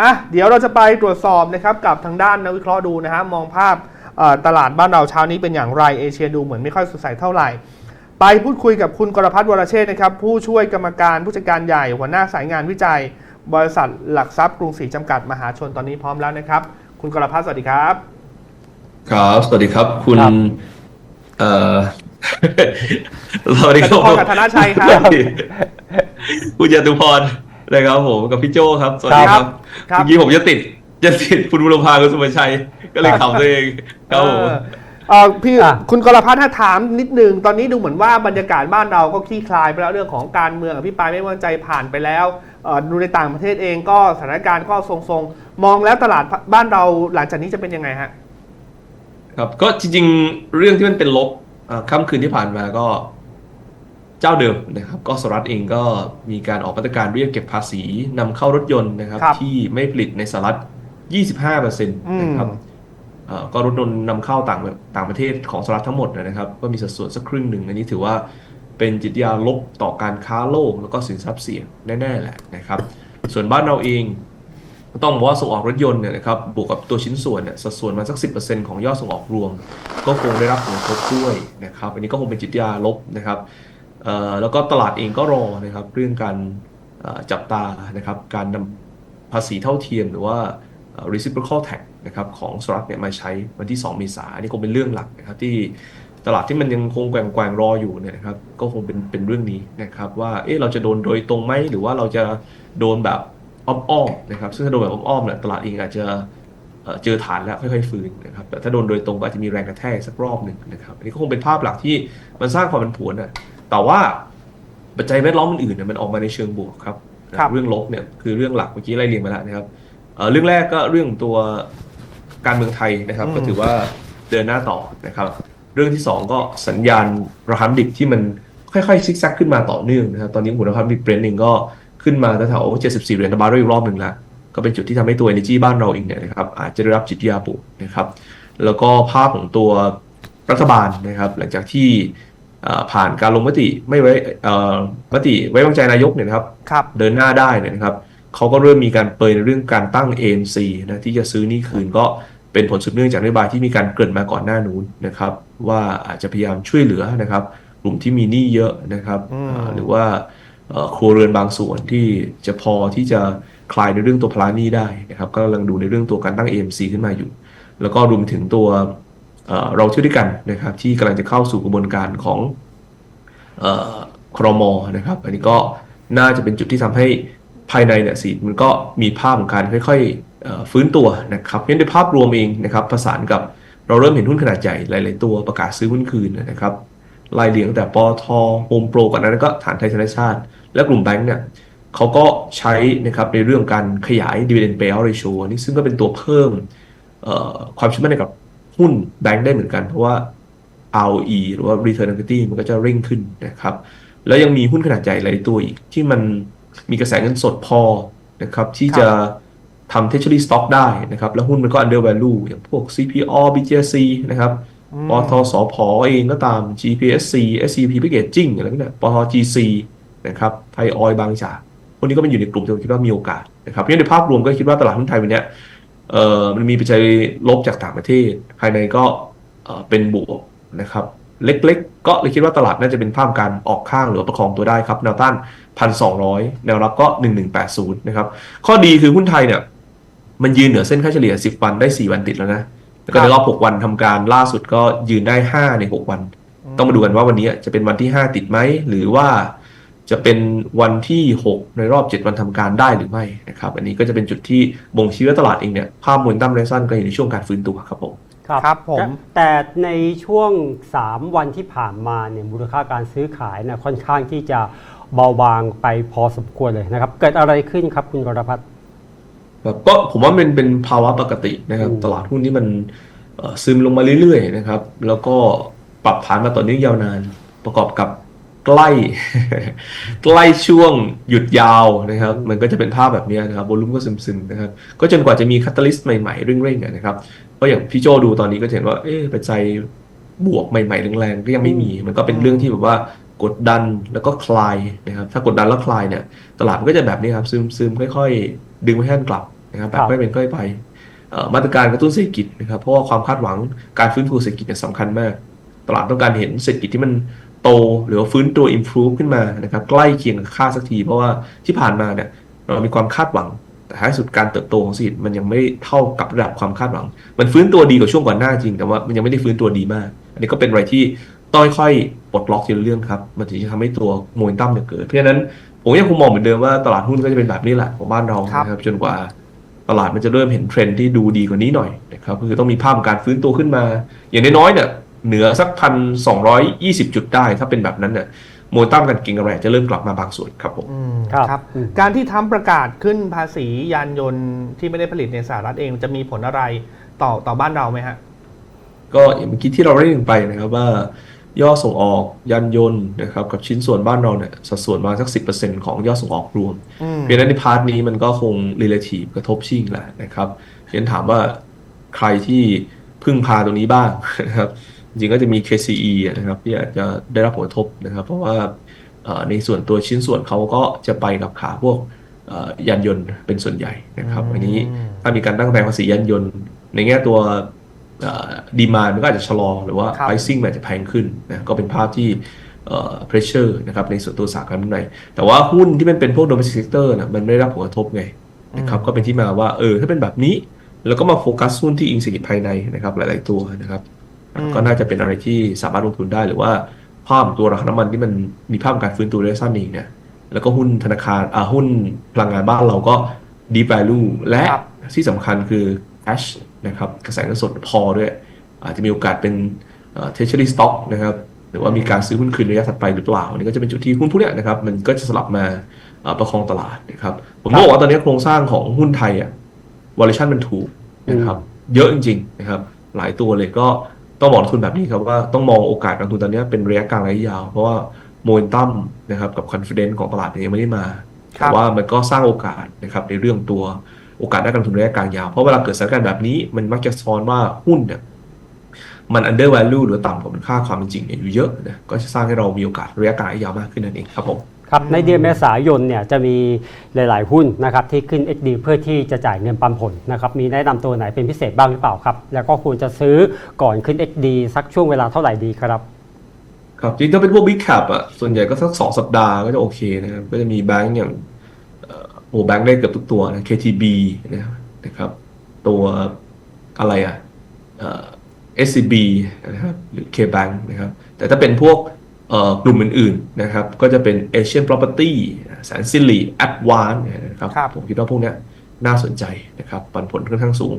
อะเดี๋ยวเราจะไปตรวจสอบนะครับกับทางด้านนักวิเคราะห์ดูนะฮะมองภาพเอ่อตลาดบ้านเราเช้านี้เป็นอย่างไรเอเชียดูเหมือนไม่ค่อยสดใสเท่าไหร่ ไปพูดคุยกับคุณกรพัฒน์วรเชษฐ์นะครับผู้ช่วยกรรมการผู้จัดการใหญ่หัวหน้าสายงานวิจัย บริษัทหลักทรัพย์กรุงศรีจำกัดมหาชนตอนนี้พร้อมแล้วนะครับ คุณกรพัฒน์สวัสดีครับ ครับ สวัสดีครับคุณครับเอ่อสวัสดีครับจตุพรกับธนชัยครับคุณจตุพร นะครับผมกับพี่โจครับ สวัสดีคครัรับบครับเมื่อกี้ผมจะติดจะติดคุณบุรพาคุณสุภชัย ก็เลยขำตัวเองครับผมเออเอ่อพี่อะคุณกรพัฒน์ถ้าถามนิดนึง ตอนนี้ดูเหมือนว่าบรรยากาศบ้านเราก็คลี่คลายไปแล้วเรื่องของการเมืองอภิปรายไม่ไว้วางใจผ่านไปแล้วเอ่อดูในต่างประเทศเองก็สถานการณ์ก็ทรงๆ มองแล้วตลาดบ้านเราหลังจากนี้จะเป็นยังไงฮะครับก็จริงๆ เรื่องที่มันเป็นลบอ่าค่ำคืนที่ผ่านมาก็ เจ้าเดิมนะครับก็สหรัฐเองก็มีการออกมาตรการเรียกเก็บภาษีนำเข้ารถยนต์นะครับครับที่ไม่ผลิตในสหรัฐ 25%นะครับอืมเอ่อก็รถยนต์นำเข้าต่างต่างประเทศของสหรัฐทั้งหมดนะครับ ก็มีสัดส่วนสักครึ่งหนึ่งอันนี้ถือว่าเป็นจิตวิทยาลบต่อการค้าโลกแล้วก็สินทรัพย์เสี่ยงแน่ๆแหละนะครับ ส่วนบ้านเราเองก็ต้องบอกว่าส่งออกรถยนต์เนี่ยนะครับบวกกับตัวชิ้นส่วนเนี่ยสัดส่วนมาสัก 10%ของยอดส่งออกรวม ก็คงได้รับผลกระทบด้วยนะครับ อันนี้ก็คงเป็นจิตวิทยาลบนะครับเอ่อ แล้วก็ตลาดเองก็รอนะครับเรื่องการจับตานะครับการนำภาษีเท่าเทียมหรือว่า reciprocal tax นะครับของสหรัฐเนี่ยมาใช้วันที่ 2 เมษายนอันนี้คงเป็นเรื่องหลักนะครับที่ตลาดที่มันยังคงแกว่งรออยู่เนี่ยนะครับก็คงเป็นเป็นเรื่องนี้นะครับว่าเอ๊ะเราจะโดนโดยตรงไหมหรือว่าเราจะโดนแบบอ้อมๆนะครับซึ่งถ้าโดนแบบอ้อมๆเนี่ยตลาดเองอาจจะเจอฐานแล้วค่อยๆฟื้นนะครับแต่ถ้าโดนโดยตรงก็อาจจะมีแรงกระแทกสักรอบหนึ่งนะครับอันนี้ก็คงเป็นภาพหลักที่มันสร้างความผันผวนนะ แต่ว่าปัจจัยแวดล้อมอื่นๆเนี่ยมันออกมาในเชิงบวกครับครับ เรื่องลบเนี่ยคือเรื่องหลักเมื่อกี้ไล่เรียงมาแล้วนะครับเอ่อเรื่องแรกก็เรื่องตัวการเมืองไทยนะครับ ก็ถือว่าเดินหน้าต่อนะครับ เรื่องที่สองก็สัญญาณราคาน้ำดิบที่มันค่อยๆซิกแซกขึ้นมาต่อเนื่องนะครับตอนนี้หัวราคาน้ำดิบเบรนท์เองก็ขึ้นมาแถวๆ74เหรียญต่อบาร์เรลอีกรอบหนึ่งแล้วก็เป็นจุดที่ทำให้ตัว Energy บ้านเราเองเนี่ยนะครับอาจจะได้รับจิตวิทยาบวกนะครับ แล้วก็ภาพของตัวรัฐบาลนะครับ หลังจากที่เอ่อ ผ่านการลงมติไม่ไว้เอ่อมติไว้วางใจนายกเนี่ยนะครับครับเดินหน้าได้เนี่ยนะครับเขาก็เริ่มมีการเปรยในเรื่องการตั้ง ANC นะที่จะซื้อหนี่คืนก็เป็นผลสืบเนื่องจากนโยบายที่มีการเกริ่นมาก่อนหน้านู้นนะครับ ว่าอาจจะพยายามช่วยเหลือนะครับ กลุ่มที่มีหนี้เยอะนะครับอืมเอ่อหรือว่าเอ่อครัวเรือนบางส่วนที่จะพอที่จะคลายในเรื่องตัวพลาหนี้ได้นะครับก็กำลังดูในเรื่องตัวการตั้ง AMC ขึ้นมาอยู่ แล้วก็รวมถึงตัว เราเที่ยวด้วยกันนะครับ ที่กำลังจะเข้าสู่กระบวนการของอครมนะครับอันนี้ก็น่าจะเป็นจุดที่ทำให้ภายในเนี่ยสีมันก็มีภาพของการค่อยๆฟื้นตัวนะครับเพราะฉะนั้นในภาพรวมเองนะครับประสานกับเราเริ่มเห็นหุ้นขนาดใหญ่หลายๆตัวประกาศซื้อหุ้นคืนนะครับไล่เลียงแต่ปอทโฮมโปรก่อนหนานั้นก็ฐานไทยธนชาติ และกลุ่มแบงก์เนี่ยเขาก็ใช้นะครับในเรื่องการขยาย dividend payout ratio นนี้ซึ่งก็เป็นตัวเพิ่มความเชื่อมั่นให้กับ หุ้นแบงก์ได้เหมือนกัน เพราะว่า ROE หรือว่า return on equity มันก็จะเร่งขึ้นนะครับ แล้วยังมีหุ้นขนาดใหญ่หลายตัวอีก ที่มันมีกระแสเงินสดพอนะครับ ที่จะทำ treasury stock ได้นะครับ แล้วหุ้นมันก็ under value อย่างพวก CPO BGC นะครับปตสพเองก็ตาม GPSC SCP Packaging อะไรพวกเนี้ยปต GC นะครับไทยออยบางจากพวกนี้ก็เป็นอยู่ในกลุ่มที่ผมคิดว่ามีโอกาสนะครับเพราะฉะนั้นในภาพรวมก็คิดว่าตลาดหุ้นไทยวันเนี้ย เอ่อมันมีปัจจัยลบจากต่างประเทศ ภายในก็เอ่อเป็นบวกนะครับ เล็กๆ ก็เลยคิดว่าตลาดน่าจะเป็นภาพการออกข้างหรือว่าประคองตัวได้ครับแนวต้านพันสองร้อยแนวรับก็หนึ่งหนึ่งแปดศูนย์นะครับ ข้อดีคือหุ้นไทยเนี่ยมันยืนเหนือเส้นค่าเฉลี่ย 10 วันได้ 4 วันติดแล้วนะแล้วก็ในรอบ 6 วันทำการล่าสุดก็ยืนได้ 5 ใน 6 วัน ต้องมาดูกันว่าวันนี้จะเป็นวันที่ 5 ติดไหม หรือว่า จะเป็นวันที่ 6 ในรอบ 7 วันทำการได้หรือไม่นะครับ อันนี้ก็จะเป็นจุดที่บ่งชี้ว่าตลาดเองเนี่ยภาพมวลตั้มไรสั้นก็อยู่ในช่วงการฟื้นตัวครับผมครับผมแต่แต่ในช่วง 3 วันที่ผ่านมาเนี่ยมูลค่าการซื้อขายเนี่ยค่อนข้างที่จะเบาบางไปพอสมควรเลยนะครับ เกิดอะไรขึ้นครับคุณกรพัฒน์ครับก็ผมว่ามันเป็นภาวะปกตินะครับอืมตลาดหุ้นที่มันเอ่อซึมลงมาเรื่อยๆนะครับ แล้วก็ปรับฐานมาต่อเนื่องยาวนานประกอบกับ ใกล้ ใกล้ช่วงหยุดยาวนะครับ มันก็จะเป็นภาพแบบนี้นะครับโวลุ่มก็ซึมๆนะครับ ก็จนกว่าจะมีคาตาลิสต์ใหม่ๆเร่งๆนะครับเพราะอย่างพี่โจดูตอนนี้ก็เห็นว่า เอ๊ะปัจจัยบวกใหม่ๆแรงๆก็ยังไม่มี มันก็เป็นเรื่องที่แบบว่ากดดันแล้วก็คลายนะครับ ถ้ากดดันแล้วคลายเนี่ย ตลาดมันก็จะแบบนี้ครับซึมๆค่อยๆ ดึงไปให้ท่านกลับนะครับแบบค่อยเป็นค่อยไปมาตรการกระตุ้นเศรษฐกิจนะครับ เพราะว่าความคาดหวังการฟื้นฟูเศรษฐกิจเนี่ยสำคัญมาก ตลาดต้องการเห็นเศรษฐกิจที่มัน โตหรือว่าฟื้นตัว improve ขึ้นมานะครับใกล้เคียงกับค่าดสักที เพราะว่าที่ผ่านมาเนี่ยเรามีความคาดหวัง แต่ท้ายสุดการเติบโตของเศรษฐกิจมันยังไม่เท่ากับระดับความคาดหวัง มันฟื้นตัวดีกว่าช่วงก่อนหน้าจริง แต่ว่ามันยังไม่ได้ฟื้นตัวดีมาก อันนี้ก็เป็นอะไรที่ต้องค่อยๆปลดล็อกทีละเรื่องครับ มันถึงจะทำให้ตัวโมเมนตัมเนี่ยเกิด เพราะฉะนั้นผมยังคงมองเหมือนเดิมว่าตลาดหุ้นก็จะเป็นแบบนี้แหละของบ้านเราครับนะครับจนกว่าตลาดมันจะเริ่มเห็นเทรนด์ที่ดูดีกว่านี้หน่อยนะครับก็คือต้องมีภาพของการฟื้นตัวขึ้นมา อย่างน้อยๆเนี่ย เหนือสักพันสองร้อยยี่สิบจุดได้ ถ้าเป็นแบบนั้นเนี่ยโมเมนตัมการเก็งกำไรจะเริ่มกลับมาบางส่วนครับผมอืมครับครับอืมการที่ทรัมป์ประกาศขึ้นภาษียานยนต์ที่ไม่ได้ผลิตในสหรัฐเองจะมีผลอะไรต่อต่อบ้านเราไหมฮะ ก็อย่างเมื่อกี้ที่เราได้ยินไปนะครับว่ายอดส่งออกยานยนต์นะครับกับชิ้นส่วนบ้านเราเนี่ยสัดส่วนมาสัก 10%ของยอดส่งออกรวมอืมเพราะฉะนั้นในพาร์ทนี้มันก็คง relative กระทบชิ่งแหละนะครับเรียนถามว่าใครที่พึ่งพาตรงนี้บ้างนะครับ จริงๆก็จะมี KCE อะนะครับที่อาจจะได้รับผลกระทบนะครับ เพราะว่าเอ่อในส่วนตัวชิ้นส่วนเขาก็จะไปกับขาพวกเอ่อยานยนต์เป็นส่วนใหญ่นะครับอืมอันนี้ถ้ามีการตั้งแต่ภาษียานยนต์ ในแง่ตัวดีมานมันก็อาจจะชะลอหรือว่าครับ pricing มันอาจจะแพงขึ้นนะก็เป็นภาพที่เอ่อ pressure นะครับในส่วนตัวอุตสาหกรรมข้างในแต่ว่าหุ้นที่มันเป็นพวก domestic sector นะมันไม่ได้รับผลกระทบไงนะครับก็เป็นที่มาว่าเออถ้าเป็นแบบนี้ แล้วก็มาโฟกัสหุ้นที่อิงเศรษฐกิจภายในนะครับหลาย ๆ ตัวนะครับอืม ก็น่าจะเป็นอะไรที่สามารถลงทุนได้หรือว่าภาพตัวราคาน้ำมันที่มันมีภาพการฟื้นตัวระยะสั้นเองเนี่ยแล้วก็หุ้นธนาคารอ่าหุ้นพลังงานบ้านเราก็ deep value และครับที่สำคัญคือ cash นะครับกระแสเงินสดพอด้วย อาจจะมีโอกาสเป็นเอ่อ treasury stock นะครับหรือว่ามีการซื้อหุ้นคืนระยะถัดไปหรือเปล่าอันนี้ก็จะเป็นจุดที่หุ้นพวกเนี้ยนะครับมันก็จะสลับมาเอ่อประคองตลาดนะครับผมบอกว่าตอนนี้โครงสร้างของหุ้นไทยอะ valuation มันถูกนะครับ เยอะจริงๆนะครับ หลายตัวเลยก็ ต้องมองลงทุนแบบนี้ครับว่าต้องมองโอกาสการลงทุนตอนนี้เป็นระยะกลางระยะยาว เพราะว่าโมเมนตัมนะครับกับ confidence ของตลาดเนี่ยยังไม่ได้มาครัแต่บว่ามันก็สร้างโอกาสนะครับในเรื่องตัวโอกาสด้านการลงทุนระยะกลางยาวเพราะเวลาเกิดสถานการณ์แบบนี้มันมักจะสะท้อนว่าหุ้นเนี่ยมัน under value หรือต่ำกว่ามูลค่าความเป็นจริงเนี่ยอยู่เยอะนะก็จะสร้างให้เรามีโอกาสระยะกลางระยะยาวมากขึ้นนั่นเองครับผม ครับในเดือนเมษายนเนี่ยจะมีหลาย ๆ หุ้นนะครับที่ขึ้น XD เพื่อที่จะจ่ายเงินปันผลนะครับมีแนะนำตัวไหนเป็นพิเศษบ้างหรือเปล่าครับ แล้วก็ควรจะซื้อก่อนขึ้น XD สักช่วงเวลาเท่าไหร่ดีครับ ครับจริงๆถ้าเป็นพวก big cap อะส่วนใหญ่ก็สักสองสัปดาห์ก็จะโอเคนะครับก็จะมีแบงก์อย่างเอ่อโอ้แบงก์ได้เกือบทุกตัวนะ KTB นะครับนะครับตัวอะไรอะเอ่อ SCB นะครับหรือ KBank นะครับแต่ถ้าเป็นพวกเอ่อ กลุ่มอื่นๆนะครับ ก็จะเป็น Asian Property แสนสิริ Advance นะครับครับผมคิดว่าพวกเนี้ยน่าสนใจนะครับ ปันผลค่อนข้างสูง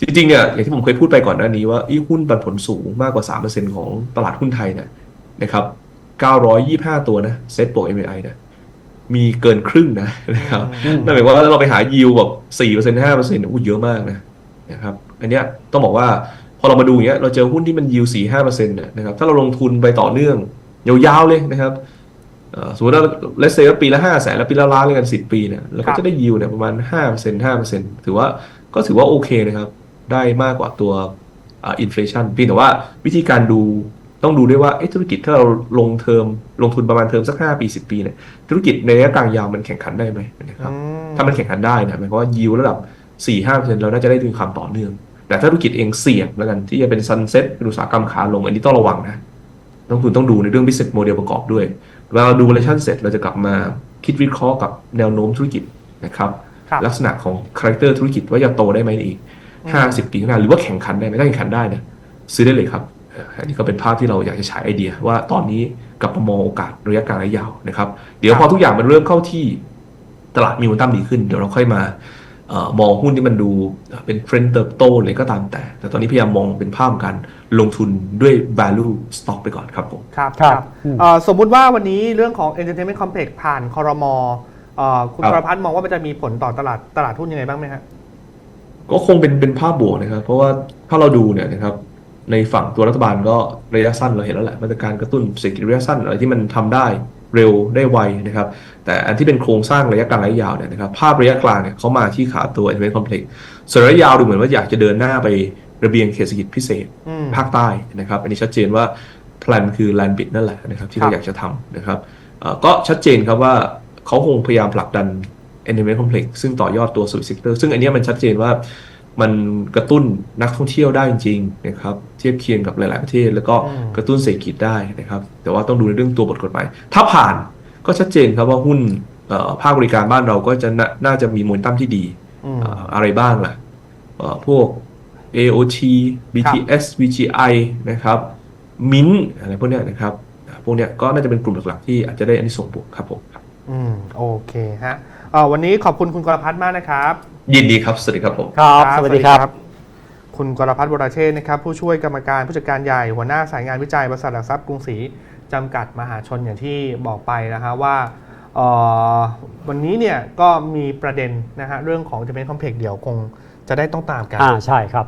จริงๆเนี่ยอย่างที่ผมเคยพูดไปก่อนหน้านี้ว่าอีหุ้นปันผลสูงมากกว่า 3%ของตลาดหุ้นไทยเนี่ยนะครับ 925 ตัวนะเซ็ตบวก MAI เนี่ยมีเกินครึ่งนะนะครับอืมนั่นหมายความว่าเราไปหายิวแบบ4% 5%เนี่ยอู้เยอะมากนะนะครับอันเนี้ยต้องบอกว่าพอเรามาดูอย่างเงี้ยเราเจอหุ้นที่มันยิว4 5%เนี่ยนะครับถ้าเราลงทุนไปต่อเนื่อง ยาวๆเลยนะครับเอ่อสมมติว่าเลสเซปีละ5แสนแล้วปีละล้านเลยกัน10ปีเนี่ยเราครัก็บจะได้ยิวเนี่ยประมาณ5% 5%ถือว่าก็ถือว่าโอเคนะครับ ได้มากกว่าตัวอินฟลชันเพียงแต่ว่าวิธีการดูต้องดูด้วยว่าเอ๊ะธุรกิจถ้าเราลงเทอมลงทุนประมาณเทอมสัก5ปี10ปีเนี่ยธุรกิจในระยะกลางยาวมันแข่งขันได้ไหมนะครับอืมถ้ามันแข่งขันได้นะหมายความว่ายิวระดับ4-5%เราน่าจะได้ถึงความต่อเนื่อง แต่ถ้าธุรกิจเองเสี่ยงแล้วกันที่จะเป็นซันเซ็ตเป็นอุตสาหกรรมขาลงอันนี้ต้องระวังนะ ต้องคุณต้องดูในเรื่อง business model ประกอบด้วยเวลาเราดู valuation เสร็จเราจะกลับมาคิดวิเคราะห์กับแนวโน้มธุรกิจนะครับครับลักษณะของคาแรคเตอร์ธุรกิจว่าจะโตได้ไหมในอีก50ปีข้างหน้าหรือว่าแข่งขันได้ไหมถ้าแข่งขันได้เนี่ยซื้อได้เลยครับเอ่ออันนี้ก็เป็นภาพที่เราอยากจะฉายไอเดีย ว่าตอนนี้กลับมามองโอกาสระยะกลางระยะยาวนะครับ เดี๋ยวครับพอทุกอย่างมันเริ่มเข้าที่ตลาดมีมูลตั้มดีขึ้น เดี๋ยวเราค่อยมาเอ่อ มองหุ้นที่มันดูเป็นเทรนด์เติบโตเลยก็ตามแต่ แต่ตอนนี้พยายามมองเป็นภาพของการลงทุนด้วย value stock ไปก่อนครับผม ครับครับครับอืมเอ่อสมมุติว่าวันนี้เรื่องของ Entertainment Complex ผ่านคอรมอเอ่อคุณครับประพัฒน์มองว่ามันจะมีผลต่อตลาดตลาดหุ้นยังไงบ้างไหมฮะก็คงเป็นเป็นภาพบวกนะครับ เพราะว่าถ้าเราดูเนี่ยนะครับในฝั่งตัวรัฐบาลก็ระยะสั้นเราเห็นแล้วแหละมาตรการกระตุ้นเศรษฐกิจระยะสั้นอะไรที่มันทำได้ เร็วได้ไวนะครับ แต่อันที่เป็นโครงสร้างระยะกลางระยะยาวเนี่ยนะครับภาพระยะกลางเนี่ยเขามาที่ขาตัว investment complex ส่วนระยะยาวดูเหมือนว่าอยากจะเดินหน้าไประเบียงเขตเศรษฐกิจพิเศษอืมภาคใต้นะครับ อันนี้ชัดเจนว่าแพลนคือแลนบิดนั่นแหละนะครับ ที่ครัเราบอยากจะทำนะครับเอ่อก็ชัดเจนครับว่าเขาคงพยายามผลักดัน Entertainment Complex ซึ่งต่อยอดตัว Service Sector ซึ่งอันเนี้ยมันชัดเจนว่า มันกระตุ้นนักท่องเที่ยวได้จริงๆนะครับเทียบเคียงกับหลาย ๆ ประเทศ แล้วก็อืมกระตุ้นเศรษฐกิจได้นะครับ แต่ว่าต้องดูในเรื่องตัวบทกฎหมาย ถ้าผ่านก็ชัดเจนครับว่าหุ้นเอ่อภาคบริการบ้านเราก็จะน่าน่าจะมีโมเมนตัมที่ดีอืมเอ่ออะไรบ้างล่ะเอ่อพวก AOT BTS VGI นะครับ Mint อะไรพวกเนี้ยนะครับอ่าพวกเนี้ยก็น่าจะเป็นกลุ่มหลัก ๆ ที่อาจจะได้อันนี้ส่งส์บวกครับผมครับอืมโอเคฮะเอ่อวันนี้ขอบคุณคุณกรพัฒน์มากนะครับ ยินดีครับ สวัสดีครับผม ครับ สวัสดีครับ คุณกรพัฒน์วรเชษฐ์นะครับ ผู้ช่วยกรรมการผู้จัดการใหญ่หัวหน้าสายงานวิจัยบริษัทหลักทรัพย์กรุงศรีจำกัดมหาชนอย่างที่บอกไปนะฮะว่าเอ่อวันนี้เนี่ยก็มีประเด็นนะฮะเรื่องของจะเป็นคอมเพล็กเดี๋ยวคงจะได้ต้องตามกันอ่าใช่ครับ